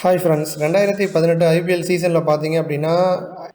Hi friends ரெண்டாயிரத்தி பதினெட்டு IPL சீசனில் பார்த்தீங்க அப்படின்னா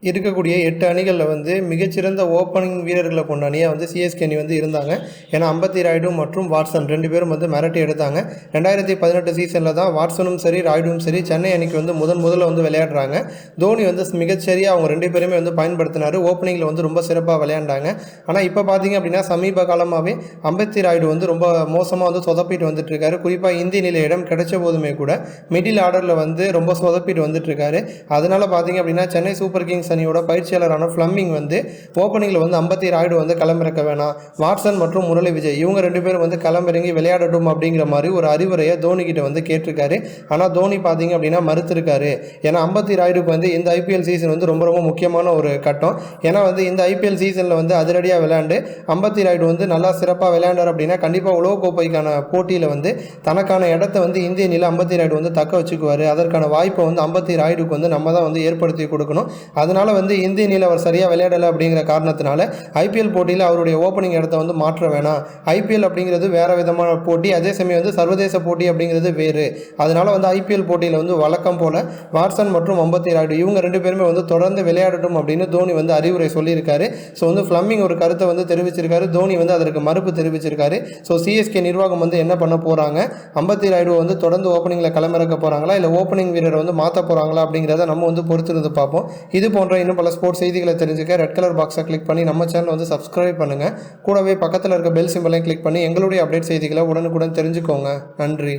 இருக்கக்கூடிய எட்டு அணிகளில் வந்து மிகச்சிறந்த ஓப்பனிங் வீரர்களை கொண்ட அணியாக வந்து சிஎஸ்கே அணி வந்து இருந்தாங்க. ஏன்னா அம்பத்தி ராய்டு மற்றும் வாட்சன் ரெண்டு பேரும் வந்து மிரட்டி எடுத்தாங்க. ரெண்டாயிரத்தி பதினெட்டு சீசனில் தான் வாட்சனும் சரி ராய்டும் சரி சென்னை அணிக்கு வந்து முதன் முதல்ல வந்து விளையாடுறாங்க. தோனி வந்து மிகச்சரியாக அவங்க ரெண்டு பேருமே வந்து பயன்படுத்தினார். ஓப்பனிங்கில் வந்து ரொம்ப சிறப்பாக விளையாண்டாங்க. ஆனால் இப்போ பார்த்தீங்க அப்படின்னா சமீப காலமாகவே அம்பத்தி ராய்டு வந்து ரொம்ப மோசமாக வந்து சொதப்பிட்டு வந்துட்டு இருக்காரு. குறிப்பாக இந்திய நிலை இடம் கிடைச்ச போதுமே கூட மிடில் ஆர்டரில் வந்து ரொம்ப சொதப்பிட்டு வந்துட்டுருக்காரு. அதனால் அதனால பார்த்தீங்க அப்படின்னா சென்னை சூப்பர் கிங்ஸ் அணியோட பயிற்சியாளரான ஃப்ளம்மிங் வந்து ஓப்பனிங்கில் வந்து அம்பத்தி ராய்டு வந்து களமிறக்க வேணாம். வாட்சன் மற்றும் முரளி விஜய் இவங்க ரெண்டு பேரும் வந்து களமிறங்கி விளையாடட்டும் அப்படிங்கிற மாதிரி ஒரு அறிவுரையை தோனிக்கிட்ட வந்து கேட்டிருக்காரு. ஆனால் தோனி பார்த்தீங்க அப்படின்னா மறுத்திருக்காரு. ஏன்னா ஐம்பத்தி ராய்டுக்கு வந்து இந்த ஐபிஎல் சீசன் வந்து ரொம்ப ரொம்ப முக்கியமான ஒரு கட்டம். ஏன்னா வந்து இந்த ஐபிஎல் சீசனில் வந்து அதிரடியாக விளையாண்டு அம்பத்தி ராய்டு வந்து நல்லா சிறப்பாக விளையாண்டார் அப்படின்னா கண்டிப்பாக உலகக்கோப்பைக்கான போட்டியில் வந்து தனக்கான இடத்த வந்து இந்திய நில அம்பத்தி ராய்டு வந்து தக்க வச்சுக்குவார். அதற்கான வாய்ப்பை வந்து அம்பத்தி ராய்டுக்கு வந்து நம்ம தான் வந்து ஏற்படுத்தி கொடுக்கணும். அதனால வந்து இந்திய அணியில் அவர் சரியாக விளையாடலை அப்படிங்கிற காரணத்தினால ஐபிஎல் போட்டியில் அவருடைய ஓப்பனிங் இடத்த வந்து மாற்ற வேணாம். ஐபிஎல் அப்படிங்கிறது வேறு விதமான போட்டி அதே சமயம் வந்து சர்வதேச போட்டி அப்படிங்கிறது வேறு. அதனால வந்து ஐபிஎல் போட்டியில் வந்து வழக்கம் போல வாட்சன் மற்றும் அம்பத்தி ராய்டு இவங்க ரெண்டு பேருமே வந்து தொடர்ந்து விளையாடட்டும் அப்படின்னு தோனி வந்து அறிவுரை சொல்லியிருக்காரு. ஸோ வந்து ஃப்ளம்மிங் ஒரு கருத்தை வந்து தெரிவிச்சிருக்காரு. தோனி வந்து அதற்கு மறுப்பு தெரிவிச்சிருக்காரு. ஸோ சிஎஸ்கே நிர்வாகம் வந்து என்ன பண்ண போகிறாங்க அம்பத்தி ராய்டு வந்து தொடர்ந்து ஓப்பனிங்கில் களமிறக்க போகிறாங்களா இல்லை ஓப்பனிங் வீரரை வந்து மாற்ற போகிறாங்களா அப்படிங்கிறத நம்ம வந்து பொறுத்திருந்து பார்ப்போம். இது போன்ற இன்னும் பல ஸ்போர்ட்ஸ் செய்திகளை தெரிஞ்சுக்க ரெட் கலர் பாக்ஸை கிளிக் பண்ணி நம்ம சேனல் வந்து சப்ஸ்கிரைப் பண்ணுங்கள் கூடவே பக்கத்தில் இருக்க பெல் சிம்பிளையும் கிளிக் பண்ணி எங்களுடைய அப்டேட் செய்திகளை உடனுக்குடன் தெரிஞ்சுக்கோங்க. நன்றி.